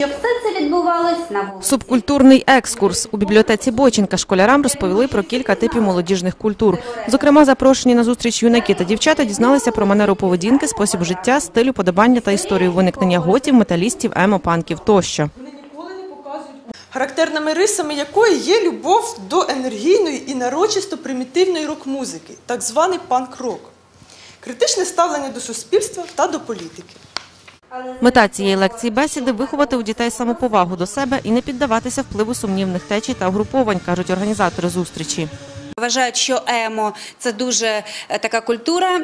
Щоб все це відбувалось на вулиці. Субкультурний екскурс у бібліотеці Бойченка школярам розповіли про кілька типів молодіжних культур. Зокрема, запрошені на зустріч юнаки та дівчата дізналися про манеру поведінки, спосіб життя, стилю подобання та історію виникнення готів, металістів, емо-панків тощо. характерними рисами якої є любов до енергійної і нарочисто примітивної рок-музики, так званий панк-рок, критичне ставлення до суспільства та до політики. Мета цієї лекції бесіди виховати у дітей самоповагу до себе і не піддаватися впливу сумнівних течій та угруповань, кажуть організатори зустрічі. Вважають, що емо це дуже е, така культура.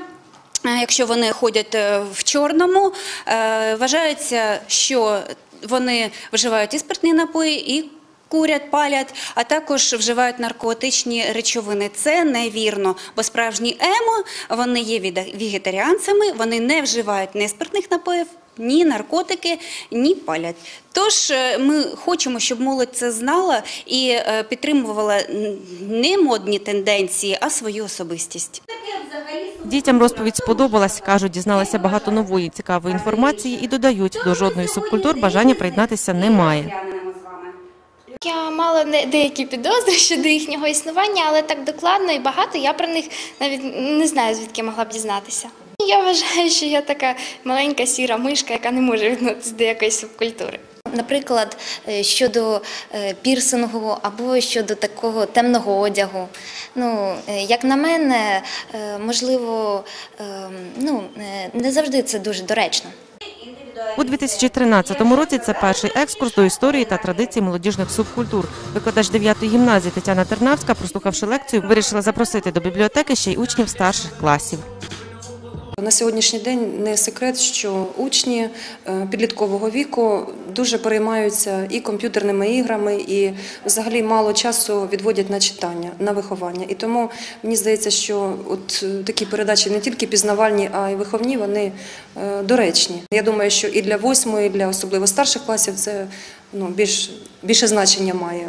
е, Якщо вони ходять е, в чорному, вважається, що вони вживають і спиртні напої, і курять, палять, а також вживають наркотичні речовини. Це невірно, бо справжні емо вони є вегетаріанцями, вони не вживають ні спиртних напоїв. Ні наркотики, ні палять. Тож е, ми хочемо, щоб молодь це знала і е, підтримувала не модні тенденції, а свою особистість. Дітям розповідь сподобалась, кажуть, дізналися багато нової цікавої інформації і додають, до жодної субкультур бажання приєднатися немає. Я мала деякі підозри щодо їхнього існування, але так докладно і багато я про них навіть не знаю, звідки могла б дізнатися. Я вважаю, що я така маленька сіра мишка, яка не може відноситися до якоїсь субкультури. Наприклад, е, щодо е, пірсингу або щодо такого темного одягу. Ну, е, як на мене, можливо, е, ну, не завжди це дуже доречно. У 2013 році це перший екскурс до історії та традицій молодіжних субкультур. Викладач 9-ї гімназії Тетяна Тернавська, прослухавши лекцію, вирішила запросити до бібліотеки ще й учнів старших класів. На сьогоднішній день не секрет, що учні е, підліткового віку дуже переймаються і комп'ютерними іграми, і взагалі мало часу відводять на читання, на виховання. І тому мені здається, що от е, такі передачі не тільки пізнавальні, а й виховні, вони е, доречні. Я думаю, що і для восьмої, і для особливо старших класів це ну, більш, більше значення має.